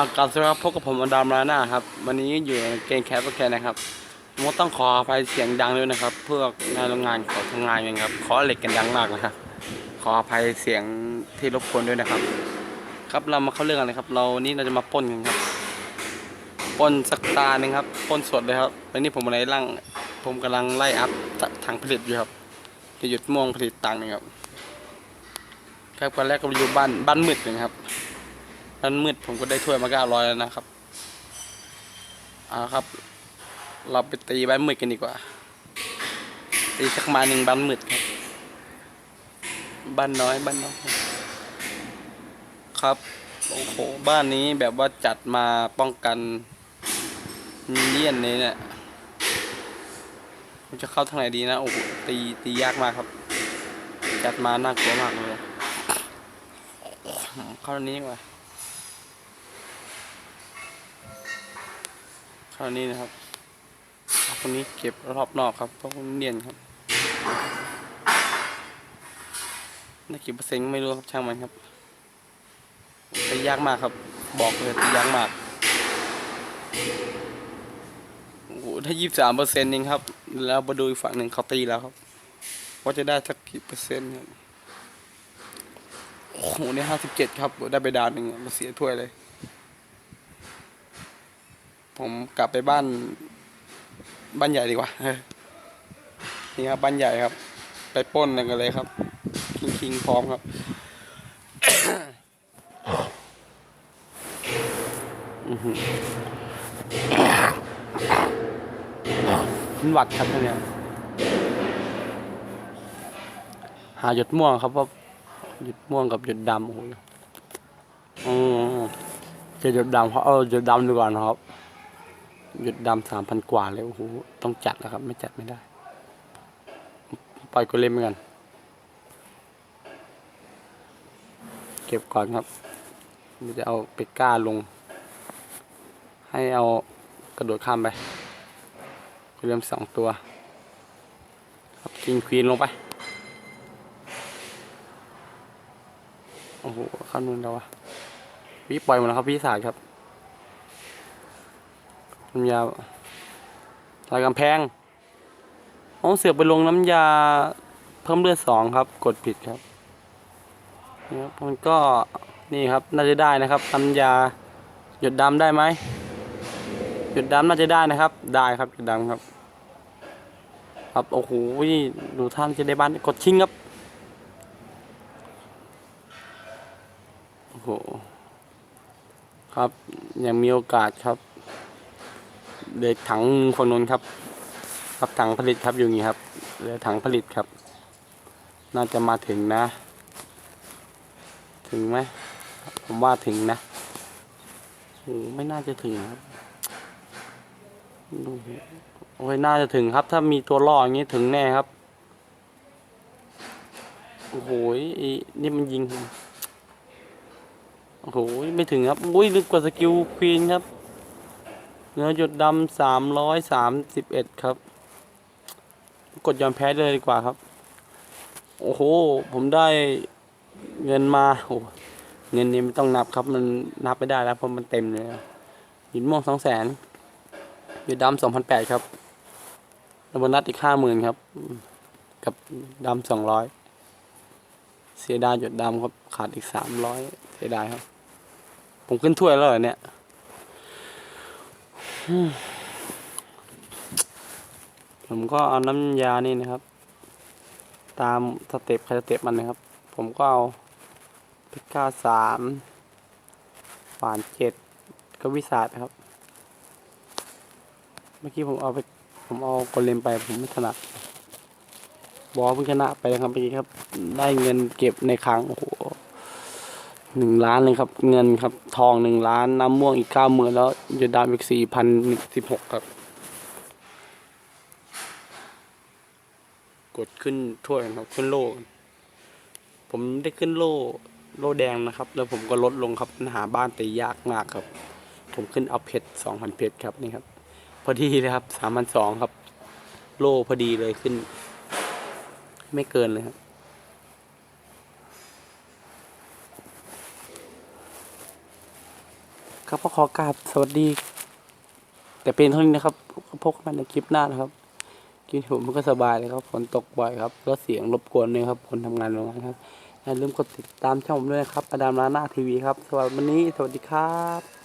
ากลับสวัสดีครับพบกับผมอดามราน่าครับ วันนี้อยู่ในเกมแคปแคนะครับผมต้องขออภัยเสียงดังด้วยนะครับ เพื่องานโรงงานขอทำงานกันครับ ขอเหล็กกันดังมากนะครับ ขออภัยเสียงที่รบกวนด้วยนะครับ ครับเรามาเข้าเรื่องกันเลยครับ เรานี่เราจะมาป้นกันครับป้นสักตาหนึ่งครับป้นสดเลยครับวันนี้ผมอะไรร่างผมกำลังไล่อัพถังผลิตอยู่ครับ จะหยุดม่วงผลิตตังค์นะครับครับวันแรกก็อยู่บ้านบ้านมืดนะครับ บ้านมืดผมก็ได้ถ้วยมาเก้าร้อยแล้วนะครับเอาครับ เราไปตีบ้านมืดกันดีกว่า ตีสักมาหนึ่งบ้านมืดครับ บ้านน้อยบ้านน้อยครับโอ้โหบ้านนี้แบบว่าจัดมาป้องกันเลี่ยนเลยเนี่ยผมจะเข้าทางไหนดีนะโอ้โหตีตียากมากครับ จัดมาน่ากลัวมากเลยเข้าทางนี้ดีกว่า คราวนี้นะครับคนนี้เก็บรอบนอกครับเพราะเนียนครับน่ากี่เปอร์เซ็นต์ไม่รู้ครับช่างมันครับตียากมากครับ บอกเลยตียากมากโอ้โหถ้ายี่สามเปอร์เซ็นต์เองครับ แล้วมาดูอีกฝั่งหนึ่งเขาตีแล้วครับว่าจะได้สักกี่เปอร์เซ็นต์ครับโอ้โหนี่ห้าสิบเจ็ดครับ ได้ไปดาวหนึ่งมาเสียถ้วยเลย ผมกลับไปบ้าน บ้านใหญ่ดีกว่า นี่ครับบ้านใหญ่ครับ ไปป้นกันเลยครับ คิงคิงพร้อมครับอื้อหือขึ้นหวัดครับท่านเนี่ย หาหยดม่วงครับว่าหยดม่วงกับหยดดำโอ้โหอืมจะหยดดำเพราเอาหยดดำดีกว่านะครับ หยุดดำสามพันกว่าเลยโอ้โหต้องจัดแล้วครับ ไม่จัดไม่ได้ ปล่อยก็เล่นเหมือนกัน เก็บก่อนครับเดี๋ยวจะเอาไปก้าลง ให้เอากระโดดข้ามไปก็เริ่มสองตัว ครับกิงควีนลงไป โอ้โหข้ามนู้นแล้ววะพี่ปล่อยหมดแล้วครับพี่สายครับ น้ำยาลายกำแพงอ๋อเสือกไปลงน้ำยาเพิ่มเลือดสองครับ กดผิดครับนี่ครับมันก็นี่ครับน่าจะได้นะครับน้ำยาหยดดำได้ไหมหยดดำน่าจะได้นะครับ ได้ครับหยดดำครับ ครับโอ้โหดูท่านจะได้บ้านกดชิงครับโอ้โหครับยังมีโอกาสครับ เด็กถังฝั่งนู้นครับครับถังผลิตครับอยู่งนี้ครับเหลือถังผลิตครับ น่าจะมาถึงนะ ถึงไหมผมว่าถึงนะโอ้ไม่น่าจะถึงครับดูโอ้ยน่าจะถึงครับ ถ้ามีตัวล่ออย่างนี้ถึงแน่ครับโอ้โหนี่มันยิงโอ้โหไม่ถึงครับอุ้ยลึกกว่าสกิลควีนครับ เนื้อหยดดำสามร้อยสามสิบเอ็ดครับ กดยอมแพ้เลยดีกว่าครับ โอ้โห ผมได้เงินมาโอ้เงินนี้ไม่ต้องนับครับ มันนับไม่ได้แล้วเพราะมันเต็มเลยหยินม่วงสองแสนหยดดำสองพันแปดครับแล้วบนัสอีกห้าหมื่นครับ กับดำสองร้อยเสียดายหยดดำครับ ขาดอีกสามร้อยเสียดายครับ ผมขึ้นถ้วยแล้วเหรอเนี่ย ผมก็เอาน้ำยานี่นะครับ ตามสเต็ปใครสเต็ปมันนะครับ ผมก็เอาพิก้าสามฝานเจ็ดก็วิสาดครับ เมื่อกี้ผมเอาไป ผมเอาโกเลมไปผมไม่ถนัดบอสเพิ่งชนะไปครับเมื่อกี้ครับ ได้เงินเก็บในครั้งโอ้โหหนึ่งล้านเลยครับ เงินครับ ทองหนึ่งล้านน้ำม่วงอีกเก้าหมื่นแล้ว ยดดามอีกสี่พันสิบหกครับ กดขึ้นถ้วยครับ ขึ้นโล่ ผมได้ขึ้นโล่ โล่แดงนะครับ แล้วผมก็ลดลงครับหาบ้านตียากมากครับ ผมขึ้นเอาเพชรสองพันเพชรครับนี่ครับ พอดีเลยครับสามพันสองครับ โล่พอดีเลยขึ้น ไม่เกินเลยครับ ครับก็ขอกราบสวัสดี แต่เป็นเท่านี้นะครับพบกันในคลิปหน้านะครับกินผมก็สบายเลยครับฝนตกบ่อยครับแล้วเสียงรบกวนเลยครับคนทำงานโรงงานครับอย่าลืมกดติดตามช่องผมด้วยนะครับอดามลาหน้าทีวีครับสำหรับวันนี้สวัสดีครับ